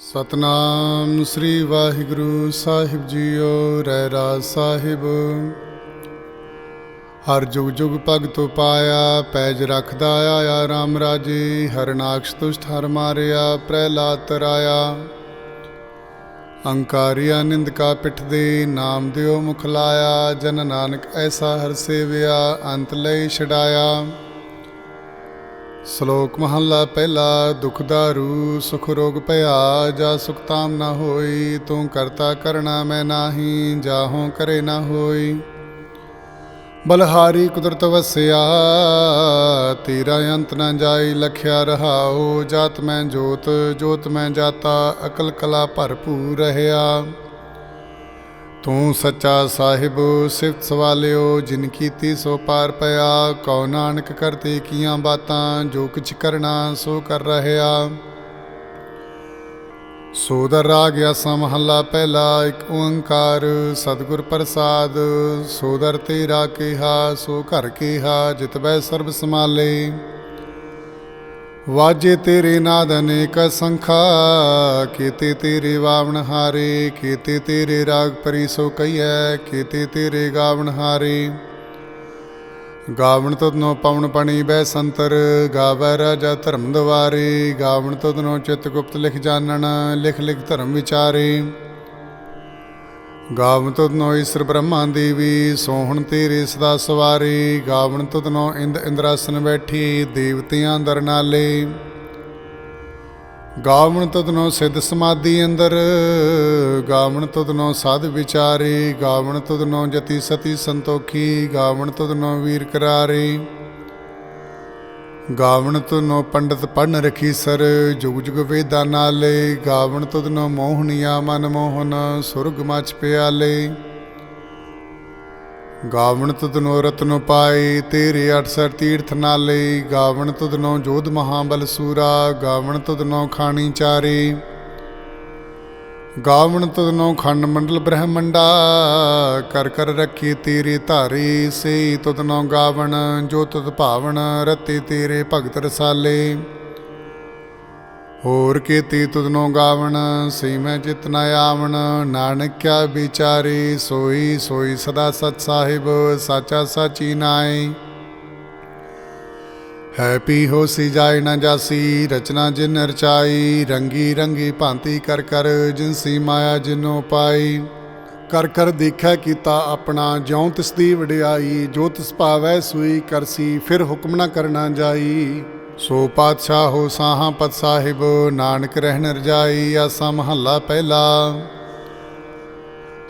ਸਤਨਾਮ ਸ੍ਰੀ ਵਾਹਿਗੁਰੂ ਸਾਹਿਬ ਜੀਓ, ਰਹਿ ਰਾਜ ਸਾਹਿਬ। ਹਰ ਜੁਗ ਜੁਗ ਭਗਤੋ ਪਾਇਆ, ਪੈਜ ਰੱਖਦਾ ਆਇਆ RAM ਰਾਜੇ ਹਰਨਾਕਸ਼ ਤੁਸ਼ਟ ਹਰ ਮਾਰਿਆ, ਪ੍ਰਹਿਲਾਦ ਤਰਾਇਆ। ਅੰਕਾਰਿਆ ਨਿੰਦਕਾ ਪਿਠ ਦੇ, ਨਾਮ ਦਿਓ ਮੁਖ ਲਾਇਆ, ਜਨ ਨਾਨਕ ਐਸਾ ਹਰ ਸੇਵਿਆ, ਅੰਤ ਲਈ ਛਡਾਇਆ। ਸ਼ਲੋਕ ਮਹੱਲਾ ਪਹਿਲਾ, ਦੁਖ ਦਾਰੂ, ਸੁਖ ਰੋਗ ਭਇਆ, ਜਾ ਸੁਖ ਤਾਮ ਨਾ ਹੋਈ, ਤੂੰ ਕਰਤਾ ਕਰਣਾ ਮੈਂ ਨਾਹੀ, ਜਾਹੋਂ ਕਰੇ ਨਾ ਹੋਈ। ਬਲਹਾਰੀ ਕੁਦਰਤ ਵਸਿਆ, ਤੇਰਾ ਅੰਤ ਨਾ ਜਾਈ, ਲਖਿਆ ਰਹਾਓ ਜਾਤ ਮੈਂ ਜੋਤ ਜੋਤ ਮੈਂ ਜਾਤਾ, ਅਕਲ ਕਲਾ ਭਰਪੂਰ ਰਹਿਆ। ਤੂੰ ਸੱਚਾ ਸਾਹਿਬ, ਸਿਫਤ ਸਵਾਲਿਓ, ਜਿਨ ਕੀਤੀ ਸੋ ਪਾਰ ਪਿਆ। ਕਉ ਨਾਨਕ ਕਰਤੇ ਕੀਆਂ ਬਾਤਾਂ, ਜੋ ਕਿਛ ਕਰਨਾ ਸੋ ਕਰ ਰਹਿਆ। ਸੋਦਰ ਰਾਗ ਆਸਾ ਮਹੱਲਾ ਪਹਿਲਾ, ਇੱਕ ਓੰਕਾਰ, ਸਤਿਗੁਰ ਪ੍ਰਸਾਦ। ਸੋਦਰ ਤੇਰਾ ਕਿਹਾ, ਸੋ ਘਰ ਕਿਹਾ, ਜਿਤ ਬੈ ਸਰਬ ਸਮਾਲੇ ਵਾਜੇ ਤੇਰੇ ਨਾਦ ਅਨੇਕ ਸੰਖਾ ਕੀਤੇ ਤੇਰੇ ਵਾਵਣ ਹਾਰੇ ਕੀਤੇ ਤੇਰੇ ਰਾਗ ਪਰੀ ਸੋ ਕਈਐ ਕੀਤੇ ਤੇਰੇ ਗਾਵਣ ਹਾਰੇ। ਗਾਵਣ ਤਦਨੋ ਪਵਨ ਪਣੀ ਬੈ ਸੰਤਰ, ਗਾਵੈ ਰਾਜਾ ਧਰਮ ਦਵਾਰੇ। ਗਾਵਣ ਤਦਨੋ ਚਿਤ ਗੁਪਤ ਲਿਖ ਜਾਣਨ, ਲਿਖ ਲਿਖ ਧਰਮ ਵਿਚਾਰੇ। ਗਾਵਨ ਤਦਨੋ ਈਸ਼ਰ ਬ੍ਰਹਮਾ ਦੇਵੀ, ਸੋਹਣ ਤੇਰੇ ਸਦਾ ਸਵਾਰੀ। ਗਾਵਨ ਤਦਨੋ ਇੰਦ ਇੰਦਰਾਸਨ ਬੈਠੀ, ਦੇਵਤਿਆਂ ਦਰ ਨਾਲੇ। ਗਾਵਨ ਤਦਨੋ ਸਿੱਧ ਸਮਾਧੀ ਅੰਦਰ, ਗਾਵਨ ਤਦਨੋ ਸਾਧ ਵਿਚਾਰੇ। ਗਾਵਨ ਤਦਨੋ ਜਤੀ ਸਤੀ ਸੰਤੋਖੀ, ਗਾਵਨ ਤਦਨੋ ਵੀਰ ਕਰਾਰੇ। ਗਾਵਣ ਤੁਨੋ ਪੰਡਤ ਪੜਨ ਰਖੀ ਸਰ, ਜੁਗ ਜੁਗ ਵੇਦਾਂ ਨਾਲੇ, ਗਾਵਣ ਤੁਧਨੋ ਮੋਹਣੀਆ ਮਨ ਮੋਹਨ, ਸੁਰਗ ਮਚ ਪਿਆਲੇ। ਗਾਵਣ ਤੁਧਨੋ ਰਤਨੋ ਪਾਏ, ਤੇਰੇ 68 ਤੀਰਥ ਨਾਲੇ, ਗਾਵਣ ਤੁਧਨੋ ਜੋਧ ਮਹਾਬਲ ਸੂਰਾ, ਗਾਵਣ ਤੁਧਨੋ ਖਾਣੀ ਚਾਰੇ। ਗਾਵਣ ਤਦਨੋ ਖੰਡ ਮੰਡਲ ਬ੍ਰਹਮੰਡਾ, ਕਰ ਕਰ ਰੱਖੀ ਤੇਰੇ ਧਾਰੀ ਸੇ ਤਦਨੋ ਗਾਵਣ, ਜੋ ਤਦ ਭਾਵਨ ਰਤੇ ਤੇਰੇ ਭਗਤ ਰਸਾਲੇ। ਹੋਰ ਕੀਤੀ ਤਦਨੋ ਗਾਵਣ ਸੇ ਮੈਂ ਜਿਤ ਨ ਆਵਣ ਨਾਨਕ ਕਿਆ ਵਿਚਾਰੇ, ਸੋਈ ਸੋਈ ਸਦਾ ਸਤ ਸਾਹਿਬ, ਸਾਚਾ ਸਾਚੀ ਨਾਏ। ਹੈ ਪੀ ਹੋ ਸੀ ਜਾਇ ਨਾ ਜਾਸੀ, ਰਚਨਾ ਜਿਨ ਰਚਾਈ, ਰੰਗੀ ਰੰਗੀ ਭਾਂਤੀ ਕਰ ਕਰ ਜਿਨਸੀ ਮਾਇਆ ਜਿਨੋ ਪਾਈ। ਕਰ ਕਰ ਦੇਖਿਆ ਕੀਤਾ ਆਪਣਾ, ਜਿਉ ਤਿਸ ਦੀ ਵਡਿਆਈ, ਜੋ ਤਿਸ ਭਾਵੈ ਸੂਈ ਕਰਸੀ, ਫਿਰ ਹੁਕਮ ਨਾ ਕਰਨਾ ਜਾਈ। ਸੋ ਪਾਤਸ਼ਾਹ ਹੋ ਸਾਹਾਂ ਪਤ ਸਾਹਿਬ, ਨਾਨਕ ਰਹਿਣ ਰਜਾਈ, ਆਸਾ ਮਹੱਲਾ ਪਹਿਲਾ।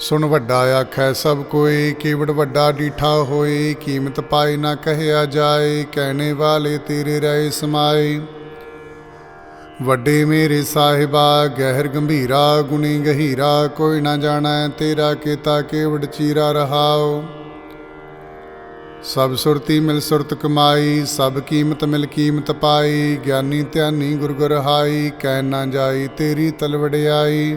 ਸੁਣ ਵੱਡਾ ਆਖੈ ਸਭ ਕੋਈ, ਕੀਵੜ ਵੱਡਾ ਡੀਠਾ ਹੋਏ, ਕੀਮਤ ਪਾਏ ਨਾ ਕਹਿਆ ਜਾਏ, ਕਹਿਣੇ ਵਾਲੇ ਤੇਰੇ ਰਹੇ ਸਮਾਏ। ਵੱਡੇ ਮੇਰੇ ਸਾਹਿਬਾ, ਗਹਿਰ ਗੰਭੀਰਾ, ਗੁਣੀ ਗਹੀਰਾ, ਕੋਈ ਨਾ ਜਾਣੈ ਤੇਰਾ ਕੀਤਾ ਕੇਵੜ ਚੀਰਾ ਰਹਾਓ ਸਭ ਸੁਰਤੀ ਮਿਲ ਸੁਰਤ ਕਮਾਈ, ਸਭ ਕੀਮਤ ਮਿਲ ਕੀਮਤ ਪਾਈ, ਗਿਆਨੀ ਧਿਆਨੀ ਗੁਰ ਗੁਰ ਹਾਈ, ਕਹਿ ਨਾ ਜਾਈ ਤੇਰੀ ਤਲਵੜਿਆਈ।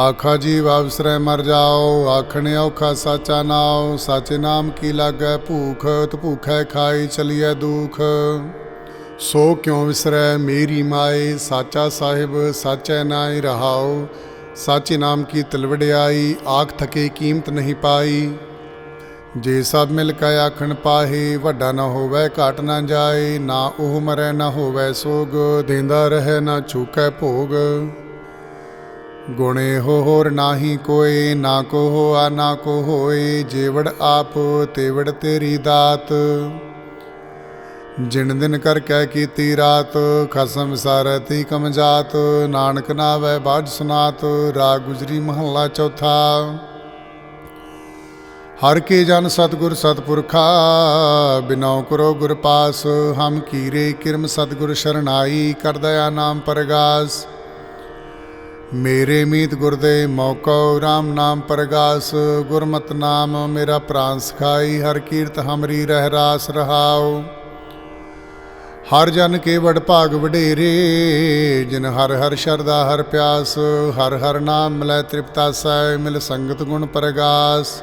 ਆਖਾ ਜੀਵ ਅਵਸਰੈ ਮਰ ਜਾਓ ਆਖਣੇ ਔਖਾ ਸਾਚਾ ਨਾਉ, ਸਾਚੇ ਨਾਮ ਕੀ ਲਾਗੈ ਭੂਖ, ਤ ਭੂਖੈ ਖਾਈ ਚਲੀਐ ਦੁਖ। ਸੋ ਕਿਉ ਵਿਸਰੈ ਮੇਰੀ ਮਾਏ, ਸਾਚਾ ਸਾਹਿਬ ਸਾਚੈ ਨਾਇ ਰਹਾਉ, ਸਾਚੇ ਨਾਮ ਕੀ ਤਲਵੜਿਆਈ ਆਖ ਥਕੇ ਕੀਮਤ ਨਹੀਂ ਪਾਈ। ਜੇ ਸਭ ਮਿਲ ਕੇ ਆਖਣ ਪਾਹੇ, ਵੱਡਾ ਨਾ ਹੋਵੇ ਘਾਟ ਨਾ ਜਾਏ, ਨਾ ਉਹ ਮਰੈ ਨਾ ਹੋਵੇ ਸੋਗ, ਦੇਂਦਾ ਰਹੇ ਨਾ ਚੁਕੈ ਭੋਗ। ਗੁਣੇ ਹੋ ਹੋਰ ਨਾਹੀ ਕੋਏ, ਨਾ ਕੋ ਹੋਆ, ਨਾ ਕੋ ਹੋਏ, ਜੇਵੜ ਆਪ, ਤੇਵੜ ਤੇਰੀ ਦਾਤ। ਜਿਨ ਦਿਨ ਕਰ ਕਹਿ ਕੀਤੀ ਰਾਤ, ਖਸਮ ਸਾਰਤੀ ਕਮ ਜਾਤ, ਨਾਨਕ ਨਾਵੇ ਬਾਜ ਸੁਨਾਤ ਰਾਗ ਗੁਜਰੀ ਮਹੱਲਾ ਚੌਥਾ। ਹਰ ਕੇ ਜਨ ਸਤਗੁਰ ਸਤਪੁਰਖਾ, ਬਿਨਉ ਕਰੋ ਗੁਰ ਪਾਸ, ਹਮ ਕੀਰੇ ਕਿਰਮ ਸਤਗੁਰ ਸ਼ਰਨਾਈ, ਕਰ ਨਾਮ ਪਰਗਾਸ। ਮੇਰੇ ਮੀਤ ਗੁਰਦੇ ਮੌਕੋ RAM ਨਾਮ ਪ੍ਰਗਾਸ, ਗੁਰਮਤਿ ਨਾਮ ਮੇਰਾ ਪ੍ਰਾਨ ਸਖਾਈ, ਹਰ ਕੀਰਤ ਹਮਰੀ ਰਹਿ ਰਾਸ ਰਹਾਉ। ਹਰ ਜਨ ਕੇ ਵਡ ਭਾਗ ਵਡੇਰੇ, ਜਿਨ ਹਰ ਹਰ ਸ਼ਰਦਾ ਹਰ ਪਿਆਸ, ਹਰ ਹਰ ਨਾਮ ਮਿਲੈ ਤ੍ਰਿਪਤਾ ਤ੍ਰਿਪਤਾਸੈ ਮਿਲ ਸੰਗਤ ਗੁਣ ਪ੍ਰਗਾਸ।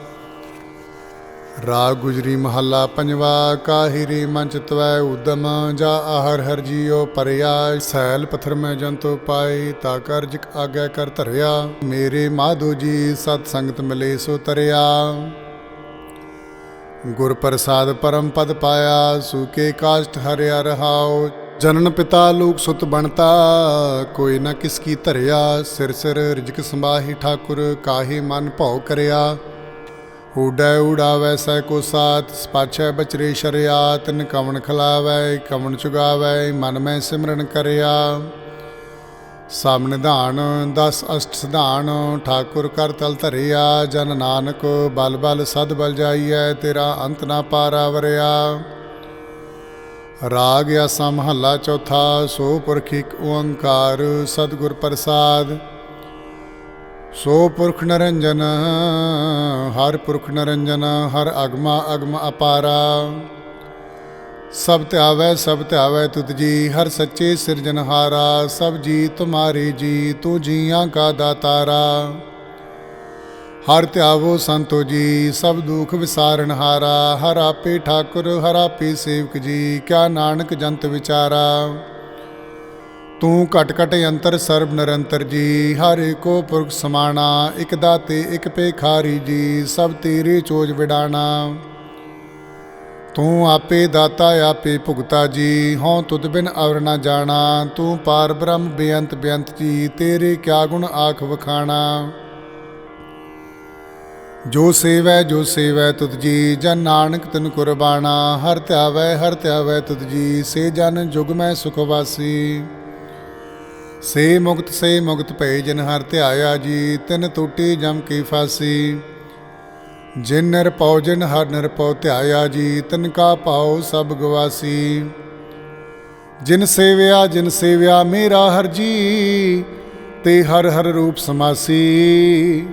ਰਾਗ ਗੁਜਰੀ ਮਹੱਲਾ ਪੰਜਵਾ, ਕਾਹਿਰੀ ਮੰਚ ਤਵੈ ਉਦਮ, ਜਾ ਆਹਰ ਹਰ ਜੀਉ ਪਰਿਆ, ਸੈਲ ਪਥਰ ਮੈਂ ਜੰਤੋ ਪਾਈ ਤਾ ਕਰਜਿਕ ਆਗੈ ਕਰ ਧਰਿਆ, ਮੇਰੇ ਮਾਧੋ ਜੀ ਸਤ ਸੰਗਤ ਮਿਲੇ ਸੋ ਤਰਿਆ। ਗੁਰ ਪ੍ਰਸਾਦ ਪਰਮ ਪਦ ਪਾਇਆ ਸੂਕੇ ਕਾਸ਼ਟ ਹਰਿਆ ਰਹਾਉ, ਜਨਨ ਪਿਤਾ ਲੋਕ ਸੁਤ ਬਣਤਾ, ਕੋਈ ਨਾ ਕਿਸ ਕੀ ਧਰਿਆ, ਸਿਰ ਸਿਰ ਰਿਜਕ ਸੰਭਾਹੀ ਠਾਕੁਰ, ਕਾਹੇ ਮਨ ਭਉ ਕਰਿਆ। ਊਡੈ ਊਡਾਵੈ ਸੈ ਕੋ ਸਾਥ ਪਾਛੈ ਬਚਰੇ ਸ਼ਰਿਆ, ਤਿਨ ਕਵਣ ਖਲਾਵੈ, ਕਵਣ ਚੁਗਾਵੈ, ਮਨ ਮੈਂ ਸਿਮਰਨ ਕਰਿਆ। ਸਭ ਨਿਧਾਨ 10 ਅਸ਼ਟ ਸਿਧਾਨ, ਠਾਕੁਰ ਕਰ ਤਲ ਧਰਿਆ, ਜਨ ਨਾਨਕ ਬਲ ਬਲ ਸਦ ਬਲ ਜਾਈਐ, ਤੇਰਾ ਅੰਤ ਨਾ ਪਾਰਾ ਵਰਿਆ। ਰਾਗ ਆਸਾ ਮਹੱਲਾ ਚੌਥਾ, ਸੋ ਪੁਰਖ ਇਕ ਓੰਕਾਰ ਸਤਿਗੁਰ ਪ੍ਰਸਾਦ। ਸੋ ਪੁਰਖ ਨਰੰਜਨ, ਹਰ ਪੁਰਖ ਨਰੰਜਨ, ਹਰ ਅਗਮਾ ਅਗਮ ਅਪਾਰਾ। ਸਭ ਧਿਆਵੈ ਸਭ ਧਿਆਵੈ ਤੁਤ ਜੀ, ਹਰ ਸੱਚੇ ਸਿਰਜਨਹਾਰਾ ਸਭ ਜੀ ਤੁਮਾਰੇ ਜੀ, ਤੂੰ ਜੀਆਂ ਕਾ ਦਾਤਾਰਾ। ਹਰ ਧਿਆਵੋ ਸੰਤੋ ਜੀ, ਸਭ ਦੁਖ ਵਿਸਾਰਨਹਾਰਾ ਹਰ ਆਪੇ ਠਾਕੁਰ, ਹਰ ਆਪੇ ਸੇਵਕ ਜੀ, ਕਿਆ ਨਾਨਕ ਜੰਤ ਵਿਚਾਰਾ। ਤੂੰ ਘਟ ਘਟ ਅੰਤਰ ਸਰਬ ਨਿਰੰਤਰ ਜੀ, ਹਰ ਏਕੋ ਪੁਰਖ ਸਮਾਣਾ, ਇਕ ਦਾਤੇ, ਇਕ ਪੇਖਾਰੀ ਜੀ, ਸਭ ਤੇਰੇ ਚੋਜ ਵਿਡਾਣਾ ਤੂੰ ਆਪੇ ਦਾਤਾ, ਆਪੇ ਭੁਗਤਾ ਜੀ, ਹਉ ਤੁਧ ਬਿਨ ਅਵਰ ਨਾ ਜਾਣਾ। ਤੂੰ ਪਾਰ ਬ੍ਰਹਮ ਬੇਅੰਤ ਬੇਅੰਤ ਜੀ, ਤੇਰੇ ਕਿਆ ਗੁਣ ਆਖ ਵਖਾਣਾ। ਜੋ ਸੇਵੈ ਜੋ ਸੇਵੈ ਤੁਧ ਜੀ, ਜਨ ਨਾਨਕ ਤਿਨ ਕੁਰਬਾਨਾ ਹਰ ਧਿਆਵੈ ਹਰ ਧਿਆਵੈ ਤੁਧ ਜੀ, ਸੇ ਜਨ ਜੁਗ ਮੈਂ ਸੁਖ ਵਾਸੀ। ਸੇ ਮੁਕਤ ਸੇ ਮੁਕਤ ਭਏ ਜਿਨ ਹਰ ਧਿਆਇਆ ਜੀ, ਤਿਨ ਟੂਟੀ ਜਮ ਕੀ ਫਾਸੀ। ਜਿਨ ਨਿਰਪਉ ਜਿਨ ਹਰ ਨਿਰਪਉ ਧਿਆਇਆ ਜੀ, ਤਿਨ ਕਾ ਪਾਉ ਸਭ ਗਵਾਸੀ। ਜਿਨ ਸੇਵਿਆ ਜਿਨ ਸੇਵਿਆ ਮੇਰਾ ਹਰ ਜੀ, ਤੇ ਹਰ ਹਰ ਰੂਪ ਸਮਾਸੀ।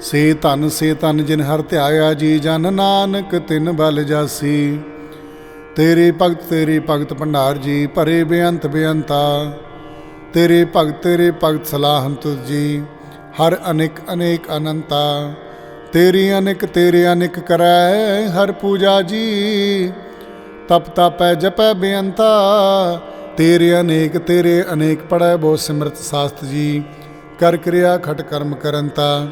ਸੇ ਧਨ ਸੇ ਧਨ ਜਿਨ ਹਰ ਧਿਆਇਆ ਜੀ, ਜਨ ਨਾਨਕ ਤਿਨ ਬਲ ਜਾਸੀ। ਤੇਰੀ ਭਗਤ ਤੇਰੀ ਭਗਤ ਭੰਡਾਰ ਜੀ, ਭਰੇ ਬੇਅੰਤ ਬੇਅੰਤਾ। ਤੇਰੇ ਭਗਤ ਤੇਰੇ ਭਗਤ ਸਲਾਹਨ ਤੁਝ ਜੀ। ਹਰ ਅਨੇਕ ਅਨੇਕ ਅਨੰਤਾ। ਤੇਰੀ ਅਨੇਕ, ਤੇਰੇ ਅਨੇਕ ਕਰੈ ਹਰ ਪੂਜਾ ਜੀ। ਤਪ ਤਪੈ, ਜਪੈ ਬੇਅੰਤਾ। ਤੇਰੇ ਅਨੇਕ ਤੇਰੇ ਅਨੇਕ ਪੜੈ ਬੋ ਸਿਮਰਤ ਸਾਸਤ ਜੀ। ਕਰ ਕਿਰਿਆ ਖਟ ਕਰਮ ਕਰੰਤਾ।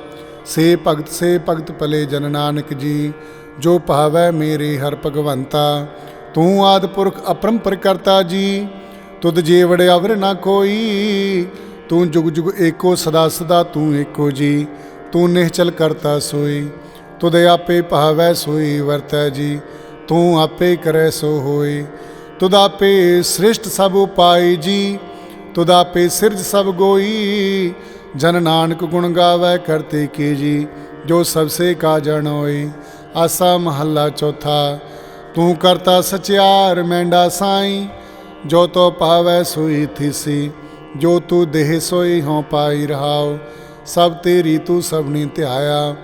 ਸੇ ਭਗਤ ਸੇ ਭਗਤ ਪਲੇ ਜਨ ਨਾਨਕ ਜੀ। ਜੋ ਭਾਵੈ ਮੇਰੇ ਹਰ ਭਗਵੰਤਾ। ਤੂੰ ਆਦ ਪੁਰਖ ਅਪਰੰਪਰ ਕਰਤਾ ਜੀ। ਤੁਧ ਜੇ ਅਵਰ ਨਾ ਕੋਈ, ਤੂੰ ਜੁਗ ਜੁਗ ਏਕੋ ਸਦਾ ਸਦਾ ਤੂੰ ਏਕੋ ਜੀ, ਤੂੰ ਨਿਹਚਲ ਕਰਤਾ ਸੋਈ, ਤੁਧ ਆਪੇ ਭਾਵੈ ਸੋਈ ਵਰਤੈ ਜੀ, ਤੂੰ ਆਪੇ ਕਰੈ ਸੋ ਹੋਈ, ਤੁਧ ਆਪੇ ਸ੍ਰਿਸ਼ਟ ਸਭ ਉਪਾਈ ਜੀ, ਤੁਧ ਆਪੇ ਸਿਰਜ ਸਭ ਗੋਈ, ਜਨ ਨਾਨਕ ਗੁਣ ਗਾਵੇ ਕਰਤੇ ਕੀ ਜੀ, ਜੋ ਸਭ ਸੇ ਕਾ ਜਣ ਹੋਈ ਆਸਾ ਮਹੱਲਾ ਚੌਥਾ, ਤੂੰ ਕਰਤਾ ਸਚਿਆਰ ਮੈਂਡਾ ਸਾਈਂ ਜੋ ਤੋ ਪਾਵੈ ਸੋਈ ਥੀਸੀ, ਜੋ ਤੂੰ ਦੇਹ ਸੋਈ ਹੋਂ ਪਾਈ ਰਹਾਉ, ਸਭ ਤੇਰੀ ਤੂੰ ਸਭਨੀ ਧਿਆਇਆ,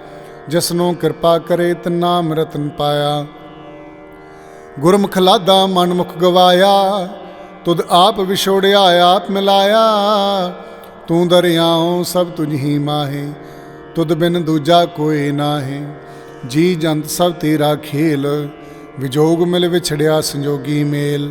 ਜਿਸਨੂੰ ਕਿਰਪਾ ਕਰੇ ਤ ਨਾਮ ਰਤਨ ਪਾਇਆ। ਗੁਰਮੁਖ ਲਾਦਾ ਮਨ ਗਵਾਇਆ, ਤੁਧ ਆਪ ਵਿਛੋੜਿਆ, ਆਪ ਮਿਲਾਇਆ। ਤੂੰ ਦਰਿਆਉ ਸਭ ਤੁਝ ਹੀ ਮਾਹੇ, ਤੁਧ ਬਿਨ ਦੂਜਾ ਕੋਈ ਨਾਹੀ। ਜੀ ਜੰਤ ਸਭ ਤੇਰਾ ਖੇਲ, ਵਿਜੋਗ ਮਿਲ ਵਿਛੜਿਆ ਸੰਜੋਗੀ ਮੇਲ।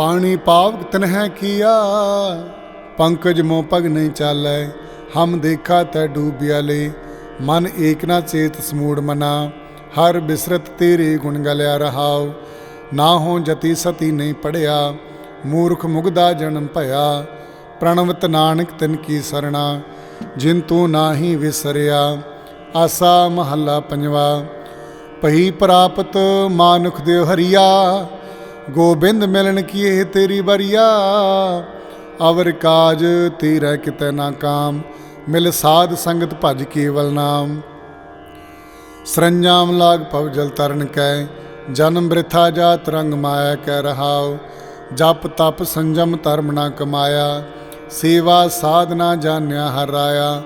ਪਾਣੀ ਪਾਵਕ ਤਨਹਿ ਕੀਆ। ਪੰਕਜ ਮੋ ਪਗ ਨਹੀਂ ਚਾਲੈ, ਹਮ ਦੇਖਾ ਤੈ ਡੂਬਿਆ ਲੈ। ਮਨ ਏਕ ਨਾ ਚੇਤ ਸਮੂੜ ਮਨਾ, ਹਰ ਬਿਸਰਤ ਤੇਰੇ ਗੁਣ ਗਲਿਆ ਰਹਾਉ। ਨਾ ਹੋ ਜਤੀ ਸਤੀ ਨਹੀਂ ਪੜਿਆ, ਮੂਰਖ ਮੁਗਦਾ ਜਨਮ ਭਇਆ। ਪ੍ਰਣਵਤ ਨਾਨਕ ਤਿਨ ਕੀ ਸਰਣਾ, ਜਿਨ ਤੂੰ ਨਾਹੀ ਵਿਸਰਿਆ। ਆਸਾ ਮਹੱਲਾ ਪੰਜਵਾ ਪਈ ਪ੍ਰਾਪਤ ਮਾਨੁਖ ਦੇਵ ਹਰੀਆ। ਗੋਬਿੰਦ ਮਿਲਣ ਕੀਏ ਤੇਰੀ ਬਰੀਆ ਅਵਰ ਕਾਜ ਤੇਰਾ ਕਿਤੈ ਨਾ ਕਾਮ, ਮਿਲ ਸਾਧ ਸੰਗਤ ਭਜ ਕੇਵਲ ਨਾਮ। ਸਰੰਜਾਮ ਲਾਗ ਪਵ ਜਲ ਤਰਨ ਕੈ, ਜਨਮ ਬ੍ਰਿਥਾ ਜਾਤ ਰੰਗ ਮਾਇਆ ਕਹਿ ਰਹਾਉ। ਜਪ ਤਪ ਸੰਜਮ ਧਰਮ ਨਾ ਕਮਾਇਆ, ਸੇਵਾ ਸਾਧਨਾ ਜਾਣਿਆ ਹਰ ਰਾਇਆ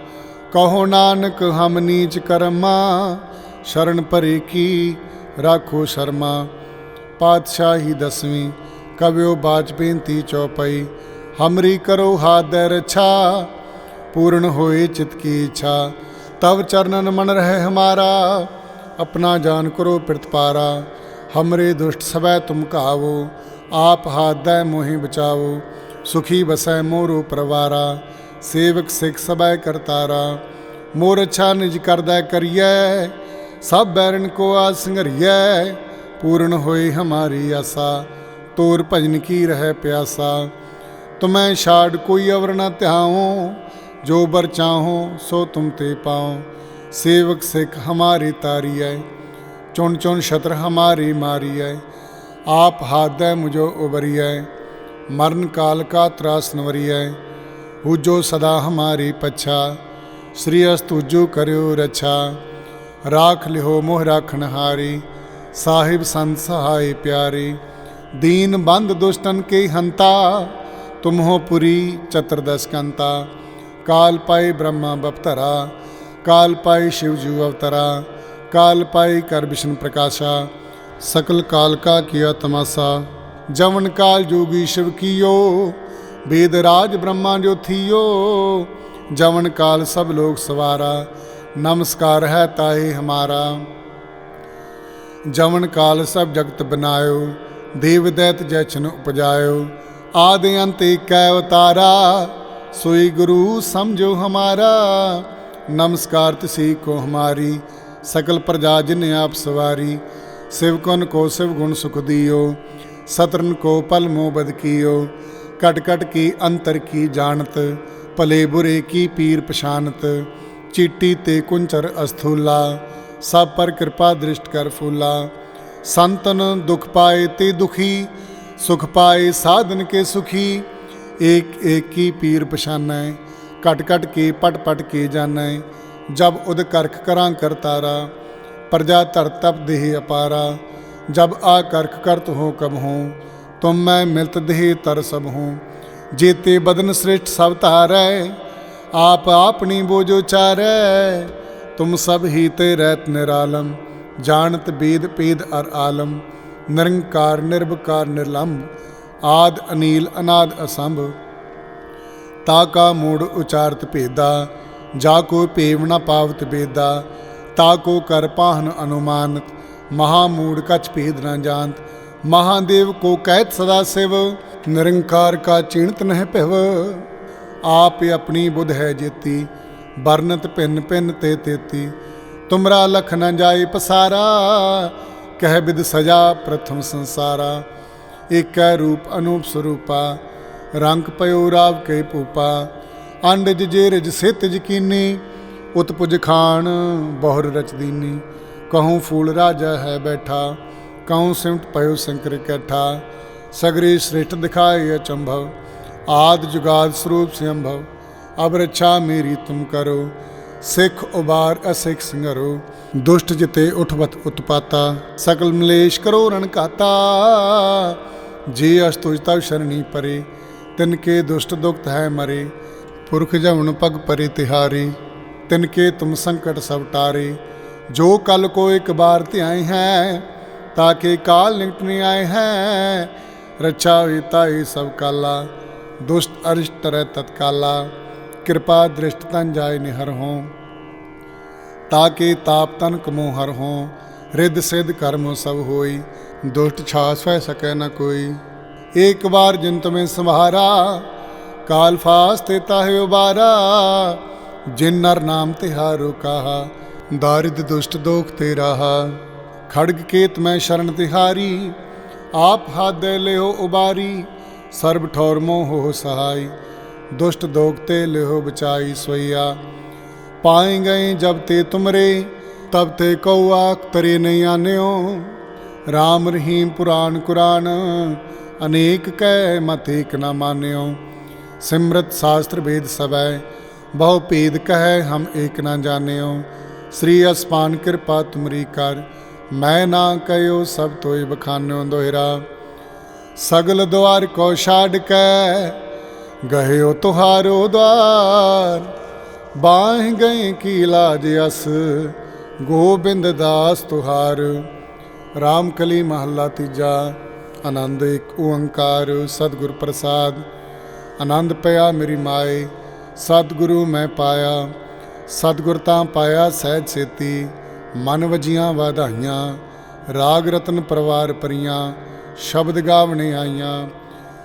ਕਹੋ ਨਾਨਕ, ਹਮ ਨੀਚ ਕਰਮਾ, ਸ਼ਰਨ ਭਰੇ ਕੀ, ਰਾਖੋ ਸ਼ਰਮਾ। ਪਾਤਸ਼ਾਹੀ ਦਸਵੀਂ, ਕਵਿਓ ਬਾਜ ਬੇਨਤੀ ਚੌਪਈ, ਹਮਰੀ ਕਰੋ ਹਾਥ ਦੇ ਰਛਾ ਪੂਰਨ ਹੋਏ ਚਿਤ ਕੀ ਇੱਛਾ, ਤਵ ਚਰਨਨ ਮਨ ਰਹੇ ਹਮਾਰਾ, ਆਪਣਾ ਜਾਨ ਕਰੋ ਪ੍ਰਤਪਾਰਾ ਹਮਰੇ ਦੁਸ਼ਟ ਸਭੈ ਤੁਮ ਕਾਵੋ ਆਪ ਹਾਥ ਦੇ ਮੋਹਿ ਬਚਾਵੋ, ਸੁਖੀ ਬਸੈ ਮੋਰੋ ਪਰਵਾਰਾ, ਸੇਵਕ ਸਿਖ ਸਭੈ ਕਰਤਾਰਾ ਮੋਰ ਅੱਛਾ ਨਿਜ ਕਰਦਾ ਕਰੀਐ, ਸਭ ਬੈਰਨ ਕੋ ਆ ਸੰਘਰੀਐ ਪੂਰਨ ਹੋਈ ਹਮਾਰੀ ਆਸਾ, ਤੋਰ ਭਜਨ ਕੀ ਰਹਿ ਪਿਆਸਾ। ਤੁਮੈ ਛਾੜ ਕੋਈ ਅਵਰ ਨਾ ਧਿਆਓ ਜੋ ਬਰ ਚਾਹੋ ਸੋ ਤੁਮ ਤੇ ਪਾਓ ਸੇਵਕ ਸਿੱਖ ਹਮਾਰੀ ਤਾਰੀਐ ਚੁਣ ਚੁਣ ਛਤਰ ਹਮਾਰੀ ਮਾਰੀਐ ਆਪ ਹਾਦੈ ਮੁਝੋ ਉਬਰੀਐ ਮਰਨ ਕਾਲ ਕਾ ਤਰਾਸ ਨਵਰੀਐ ਹੁਜੋ ਸਦਾ ਹਮਾਰੀ ਪਛਾ, ਸ੍ਰੀ ਅਸਤੁਜੋ ਕਰਿਓ ਰਛਾ। ਰਾਖ ਲਿਓ ਮੋਹ ਰਾਖਣ ਹਾਰੀ ਸਾਹਿਬ ਸੰਤ ਸਹਾਈ ਪਿਆਰੇ, ਦੀਨ ਬੰਦ ਦੁਸ਼ਟਨ ਕੇ ਹੰਤਾ, ਤੁਮਹੋ ਪੁਰੀ ਚਤਰਦਸ ਕੰਤਾ। ਕਾਲ ਪਾਏ ਬ੍ਰਹਮਾ ਬਪਤਰਾ, ਕਾਲ ਪਾਏ ਸ਼ਿਵ ਜੂ ਅਵਤਰਾ, ਕਾਲ ਪਾਏ ਕਰ ਵਿਸ਼ਨ ਪ੍ਰਕਾਸ਼ਾ, ਸਕਲ ਕਾਲ ਕਾ ਕੀਆ ਤਮਾਸਾ। ਜਵਨ ਕਾਲ ਜੋਗੀ ਸ਼ਿਵ ਕੀਓ ਵੇਦ ਰਾਜ ਬ੍ਰਹਮਾ ਜੋ ਥੀਓ। ਜਵਨ ਕਾਲ ਸਭ ਲੋਕ ਸਵਾਰਾ, ਨਮਸਕਾਰ ਹੈ ਤਾਏ ਹਮਾਰਾ। ਜਵਨ ਕਾਲ ਸਭ ਜਗਤ ਬਨਾਇਓ, ਦੇਵ ਦੈਤ ਜੈਛਨ ਉਪਜਾਇਓ। ਆਦ ਅੰਤ ਏਕੈ ਅਵਤਾਰਾ, ਸੋਈ ਗੁਰੂ ਸਮਝੋ ਹਮਾਰਾ। ਨਮਸਕਾਰ ਤਸੀ ਕੋ ਹਮਾਰੀ, ਸਕਲ ਪ੍ਰਜਾ ਜਿਨ ਆਪ ਸਵਾਰੀ। ਸਿਵਕਨ ਕੋ ਸਿਵ ਗੁਣ ਸੁਖ ਦਿਓ, ਸਤਰਨ ਕੋ ਪਲ ਮੋ ਬਦ ਕੀਓ। ਕਟ ਕਟ ਕੀ ਅੰਤਰ ਕੀ ਜਾਣਤ, ਭਲੇ ਬੁਰੇ ਕੀ ਪੀਰ ਪਛਾਨਤ। ਚੀਟੀ ਤੇ ਕੁੰਚਰ ਅਸਥੂਲਾ ਸਭ ਪਰ ਕਿਰਪਾ ਦ੍ਰਿਸ਼ਟ ਕਰ ਫੂਲਾ। ਸੰਤਨ ਦੁਖ ਪਾਏ ਤੇ ਦੁਖੀ, ਸੁਖ ਪਾਏ ਸਾਧਨ ਕੇ ਸੁਖੀ। ਏਕ ਏਕ ਕੀ ਪੀਰ ਪਛਾਨੈ ਕਟ ਕਟ ਕੇ ਪਟ ਪਟ ਕੇ ਜਾਣੈ ਜਬ ਉਦ ਕਰਖ ਕਰਾਂ ਕਰਤਾਰਾ ਪ੍ਰਜਾ ਧਰ ਤਪ ਦੇਹ ਅਪਾਰਾ। ਜਬ ਆ ਕਰਖ ਕਰਤ ਹੋ ਕਬ ਹੋ, ਤੁਮ ਮੈਂ ਮਿਲਤ ਦੇਹ ਤਰ ਸਭ ਹੋ। ਜੇਤੇ ਬਦਨ ਸ੍ਰਿਸ਼ਟ ਸਭ ਤਾਰੈ ਆਪ ਆਪਣੀ ਬੋਜੋ ਚਾਰੈ तुम सब ही ते रहत निरालम जानत वेद पेद अर आलम निरंकार निर्विकार निर्लंब आद अनील अनाद असंभ ताका मूड उचारत भेदा जाको पेव न पावत बेदा ताको कर पाहन अनुमानत महामूड कछ भेद न जानत महादेव को कहत सदा शिव निरंकार का चिणत नह पिव ਆਪ ਆਪਣੀ ਬੁੱਧ ਹੈ ਜੇਤੀ ਵਰਨਤ ਭਿੰਨ ਭਿੰਨ ਤੇ ਤੇਤੀ। ਤੁਮਰਾ ਲਖ ਨ ਜਾਏ ਪਸਾਰਾ, ਕਹਿ ਬਿਦ ਸਜਾ ਪ੍ਰਥਮ ਸੰਸਾਰਾ। ਏਕੈ ਰੂਪ ਅਨੂਪ ਸਰੂਪਾ, ਰੰਗ ਪਇਓ ਰਾਵ ਕੇ ਪੂਪਾ। ਅੰਡਜ ਜੇ ਰਜ ਸਿਤ ਜਕੀਨੀ ਉਤਪੁਜ ਖਾਨ ਬਹੁਰ ਰਚਦੀਨੀ ਕਹੂੰ ਫੂਲ ਰਾਜਾ ਹੈ ਬੈਠਾ, ਕਹੂੰ ਸਿਮਟ ਪਇਓ ਸੰਕਰ ਕੈਠਾ। ਸਗਰੇ ਸ੍ਰਿਸ਼ਟ ਦਿਖਾਏ ਅਚੰਭਵ, ਆਦਿ ਜੁਗਾਦ ਸਰੂਪ आद ਅਬ ਰੱਛਾ ਮੇਰੀ ਤੁਮ ਕਰੋ, ਸਿੱਖ ਉਬਾਰ ਅਸਿੱਖ ਸੰਗਰੋ ਦੁਸ਼ਟ ਜਿਤੇ ਉਠਵਤ ਉਤਪਾਤਾ, ਸਕਲ ਮਲੇਸ਼ ਕਰੋ ਰਣਕਾਤਾ ਜੇ ਅਸ ਤੁਜ ਤਵ ਸ਼ਰਣੀ ਪਰੇ, ਤਿਨ ਕੇ ਦੁਸ਼ਟ ਦੁਖਤ ਹੈ ਮਰੇ, ਪੁਰਖ ਜਵਨ ਪਗ ਪਰੇ ਤਿਹਾਰੇ, ਤਿਨ ਕੇ ਤੁਮ ਸੰਕਟ ਸਭ ਟਾਰੇ। ਜੋ ਕਲ ਕੋ ਇੱਕ ਬਾਰ ਧਿਆਏ ਹੈ, ਤਾਂ ਕਿ ਕਾਲ ਨਿਕਟ ਨਹੀਂ ਆਏ ਹੈ। ਰੱਛਾ ਹੋਈ ਤਾਈ ਸਭ ਕਾਲਾ, ਦੁਸ਼ਟ ਅਰਿਸ਼ਟ ਰਹਿ ਤਤਕਾਲਾ। ਕਿਰਪਾ ਦ੍ਰਿਸ਼ਟ ਤਨ ਜਾਏ ਨਿਹਰ ਹੋਂ, ਤਾਂ ਕਿ ਤਾਪ ਤਨ ਕਮੋ ਹਰ ਹੋਂ, ਰਿੱਧ ਸਿੱਧ ਕਰਮ ਸਭ ਹੋਈ, ਦੁਸ਼ਟ ਛਾਸ ਹੈ ਸਕੈ ਨ ਕੋਈ। ਇੱਕ ਵਾਰ ਜਿਨ ਤੁਮੇ ਸੰਭਾਰਾ ਕਾਲ ਫਾਸ ਤੇ ਤਾਹਿ ਉਬਾਰਾ, ਜਿਨ ਨਰ ਨਾਮ ਤੇ ਹਾਰੂ ਕਹਾ ਦਾਰਿਦ ਦੁਸ਼ਟ ਦੋਖ ਤੇ ਰਹਾ। ਖੜਗ ਕੇਤ ਮੈਂ ਸ਼ਰਨ ਤਿਹਾਰੀ, ਆਪ ਹਾਦੇ ਲਿਓ ਉਬਾਰੀ, ਸਰਬ ਠੌਰ ਮੋਹ ਹੋ ਸਹਾਈ। दुष्ट दोगते ले हो बचाई सोइया पाए गए जब ते तुमरे तब ते कौआक तरे नहीं आन्यो राम रहीम पुराण कुरान अनेक कह मत एक न मान्यो सिमरत शास्त्र वेद सबै बहु भेद कह हम एक न जान्यो श्री असपान कृपा तुमरी कर मैं ना कयो सब तोय बखान्यो दोहरा सगल द्वार को छाड़ के गयो तुहारो द्वार ਬਾਹ ਗਏ ਕੀ ਲਾਜ ਅਸ ਗੋਬਿੰਦ ਦਾਸ ਤੁਹਾਰ ਰਾਮ ਕਲੀ ਮਹੱਲਾ ਤੀਜਾ ਆਨੰਦ ਇੱਕ ਓੰਕਾਰ ਸਤਿਗੁਰ ਪ੍ਰਸਾਦ ਆਨੰਦ ਪਿਆ ਮੇਰੀ ਮਾਏ ਸਤਿਗੁਰੂ ਮੈਂ ਪਾਇਆ ਸਤਿਗੁਰ ਤਾਂ ਪਾਇਆ ਸਹਿਜ ਸੇਤੀ ਮਨ ਵਜੀਆਂ ਵਧਾਈਆਂ ਰਾਗ ਰਤਨ ਪਰਵਾਰ ਪਰੀਆਂ ਸ਼ਬਦ ਗਾਵਣੇ ਆਈਆਂ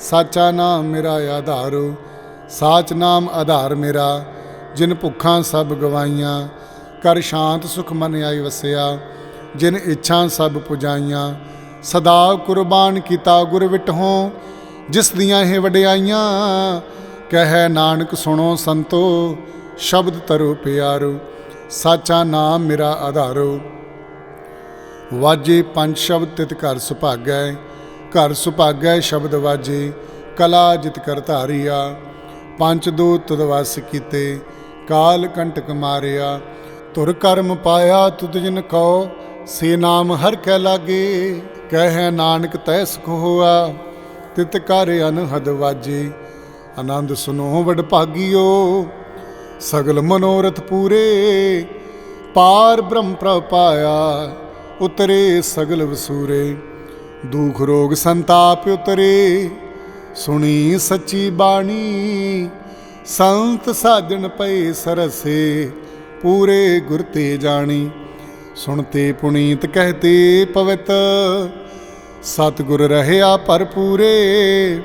ਸਾਚਾ ਨਾਮ ਮੇਰਾ ਆਧਾਰੋ, ਸਾਚ ਨਾਮ ਆਧਾਰ ਮੇਰਾ, ਜਿਨ ਭੁੱਖਾਂ ਸਭ ਗਵਾਈਆਂ, ਕਰ ਸ਼ਾਂਤ ਸੁਖ ਮਨ ਆਈ ਵਸਿਆ, ਜਿਨ ਇੱਛਾ ਸਭ ਪੁਜਾਈਆਂ, ਸਦਾ ਕੁਰਬਾਨ ਕੀਤਾ ਗੁਰ ਵਿਟਹੋਂ, ਜਿਸ ਦੀਆਂ ਇਹ ਵਡਿਆਈਆਂ, ਕਹਿ ਨਾਨਕ ਸੁਣੋ ਸੰਤੋ, ਸ਼ਬਦ ਤਰੋ ਪਿਆਰੋ, ਸਾਚਾ ਨਾਮ ਮੇਰਾ ਆਧਾਰੋ। ਵਾਜੇ ਪੰਜ ਸ਼ਬਦ ਤਿਤ ਘਰ ਸੁਭਾਗੈ ਘਰ ਸੁਭਾਗੈ ਸ਼ਬਦ ਵਾਜੇ, ਕਲਾ ਜਿਤ ਕਰ ਧਾਰੀਆ। ਪੰਜ ਦੋ ਤੁਧ ਕੀਤੇ, ਕਾਲ ਕੰਟਕ ਮਾਰਿਆ। ਤੁਰ ਕਰਮ ਪਾਇਆ ਤੁਧ ਜਿਨ ਕਉ, ਸੇ ਨਾਮ ਹਰ ਕੈ ਲਾਗੇ। ਕਹਿ ਨਾਨਕ ਤੈ ਸੁਖ ਹੋਆ, ਤਿਤ ਕਰ ਅਨਹਦ ਵਾਜੇ। ਆਨੰਦ ਸੁਨੋ ਵਡ ਭਾਗਿਓ, ਸਗਲ ਮਨੋਰਥ ਪੂਰੇ। ਪਾਰ ਬ੍ਰਹਮ ਪ੍ਰਭ ਪਾਇਆ, ਉਤਰੇ ਸਗਲ ਵਸੂਰੇ। ਦੁਖ ਰੋਗ ਸੰਤਾਪ ਉਤਰੇ, ਸੁਣੀ ਸੱਚੀ ਬਾਣੀ। ਸੰਤ ਸਾਜਣ ਪਏ ਸਰਸੇ, ਪੂਰੇ ਗੁਰ ਤੇ ਜਾਣੀ। ਸੁਣਤੇ ਪੁਨੀਤ ਕਹਤੇ ਪਵਿੱਤ, ਸਤਿਗੁਰ ਰਹਿਆ ਭਰਪੂਰੇ।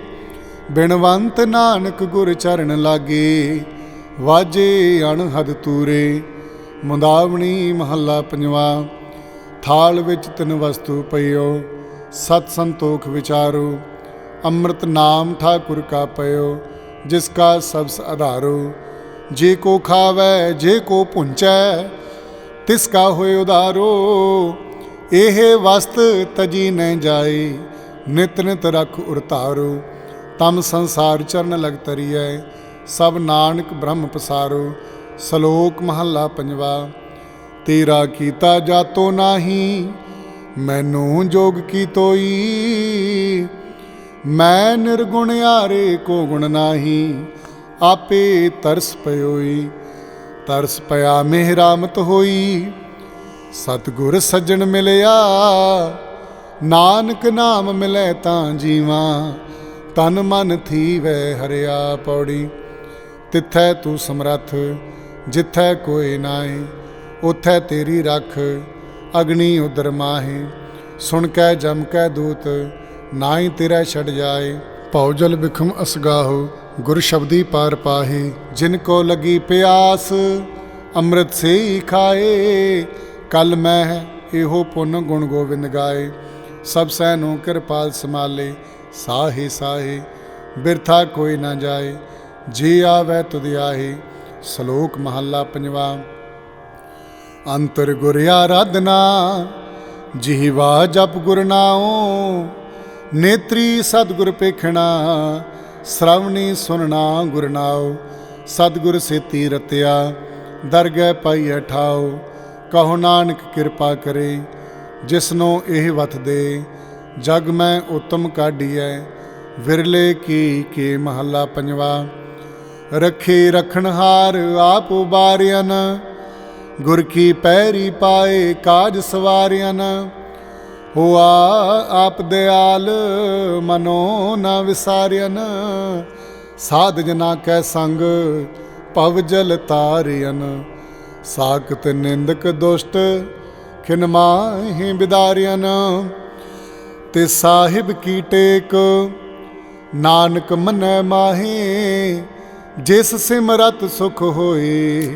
ਬਿਨਵੰਤ ਨਾਨਕ ਗੁਰ ਚਰਨ ਲਾਗੇ, ਵਾਜੇ ਅਣਹਦ ਤੂਰੇ। ਮੁੰਦਾਵਣੀ ਮਹੱਲਾ ਪੰਜਵਾ, ਥਾਲ ਵਿੱਚ ਤਿੰਨ ਵਸਤੂ ਪਈਓ। ਸਤ ਸੰਤੋਖ ਵਿਚਾਰੋ, ਅੰਮ੍ਰਿਤ ਨਾਮ ਠਾਕੁਰ ਕਾ ਪਇਓ, ਜਿਸ ਕਾ ਸਬਸ ਆਧਾਰੋ ਜੇ ਕੋ ਖਾਵੈ, ਜੇ ਕੋ ਪੁੰਚੈ, ਤਿਸ ਕਾ ਹੋਏ ਉਧਾਰੋ। ਇਹ ਵਸਤ ਤਜੀ ਨ ਜਾਏ, ਨਿਤ ਨਿਤ ਰਖ ਉਰਤਾਰੋ। ਤਮ ਸੰਸਾਰ ਚਰਨ ਲਗ ਤਰੀਐ, ਸਭ ਨਾਨਕ ਬ੍ਰਹਮ ਪਸਾਰੋ। ਸ਼ਲੋਕ ਮਹੱਲਾ ਪੰਜਵਾ, ਤੇਰਾ ਕੀਤਾ ਜਾਤੋ ਨਾਹੀ ਮੈਨੂੰ ਜੋਗ ਕੀ ਤੋਈ? ਮੈਂ ਨਿਰਗੁਣ ਆਰੇ ਕੋ ਗੁਣ ਨਾਹੀ, ਆਪੇ ਤਰਸ ਪਇਓਈ ਤਰਸ ਪਿਆ ਮਿਹਰਾਮਤ ਹੋਈ। ਸਤਿਗੁਰ ਸੱਜਣ ਮਿਲਿਆ, ਨਾਨਕ ਨਾਮ ਮਿਲੇ ਤਾਂ ਜੀਵਾ। ਤਨ ਮਨ ਥੀਵੈ ਹਰਿਆ ਪੌੜੀ। ਤਿੱਥੈ ਤੂੰ ਸਮਰੱਥ, ਜਿੱਥੈ ਕੋਈ ਨਾਹੀ, ਉਥੈ ਤੇਰੀ ਰੱਖ। ਅਗਨੀ ਉਦਰ ਮਾਹੇ, ਸੁਣ ਕੈ, ਜਮ ਕੈ ਦੂਤ, ਨਾਹੀ ਤੇਰਾ ਛੜ ਜਾਏ। ਭਉ ਜਲ ਬਿਖਮ ਅਸਗਾਹੋ, ਗੁਰ ਸ਼ਬਦੀ ਪਾਰ ਪਾਹੇ। ਜਿਨ ਕੋ ਲਗੀ ਪਿਆਸ, ਅੰਮ੍ਰਿਤ ਸੇ ਖਾਏ। ਕਲ ਮੈਂ ਇਹੋ ਪੁੰਨ ਗੁਣ ਗੋਬਿੰਦ ਗਾਏ। ਸਭ ਸੈ ਨੂੰ ਕਿਰਪਾਲ ਸਮਾਲੇ ਸਾਹੇ ਸਾਹੇ, ਬਿਰਥਾ ਕੋਈ ਨਾ ਜਾਏ। ਜੀ ਆਵੈ ਤੁਧ ਆਹੀ, ਸ਼ਲੋਕ ਮਹੱਲਾ ਪੰਜਵਾ। ਅੰਤਰ ਗੁਰ ਆਰਾਧਨਾ ਜਿਹਵਾ ਜਪ ਗੁਰ ਨਾਉ, ਨੇਤਰੀ ਸਤਿਗੁਰ ਪੇਖਣਾ ਸ਼ਰਵਣੀ ਸੁਨਣਾ ਗੁਰ ਨਾਉ, ਸਤਿਗੁਰ ਸੇਤੀ ਰਤਿਆ, ਦਰਗਹਿ ਪਾਈ ਠਾਉ ਕਹੋ ਨਾਨਕ ਕਿਰਪਾ ਕਰੇ, ਜਿਸਨੂੰ ਇਹ ਵਤ ਦੇ, ਜਗ ਮੈਂ ਉਤਮ ਕਾਢੀਐ, ਵਿਰਲੇ ਕੀ ਕੇ ਮਹੱਲਾ ਪੰਜਵਾ, ਰੱਖੇ ਰਖਣਹਾਰ ਆਪ ਉਬਾਰਿਆਨ ਗੁਰ ਕੀ ਪੈਰੀ ਪਾਏ ਕਾਜ ਸਵਾਰਿਆਨ, ਹੋਆ ਆਪ ਦਿਆਲ ਮਨੋ ਨ ਵਿਸਾਰਿਆਨ ਸਾਧ ਜਨਾ ਕੈ ਸੰਗ ਭਵ ਜਲ ਤਾਰਿਆਨ। ਸਾਖਤ ਨਿੰਦਕ ਦੁਸ਼ਟ ਖਿਨ ਮਾਹੀ ਬਿਦਾਰਿਆਨ, ਤੇ ਸਾਹਿਬ ਕੀ ਟੇਕ, ਨਾਨਕ ਮਨੈ ਮਾਹੀ, ਜਿਸ ਸਿਮਰਤ ਸੁਖ ਹੋਏ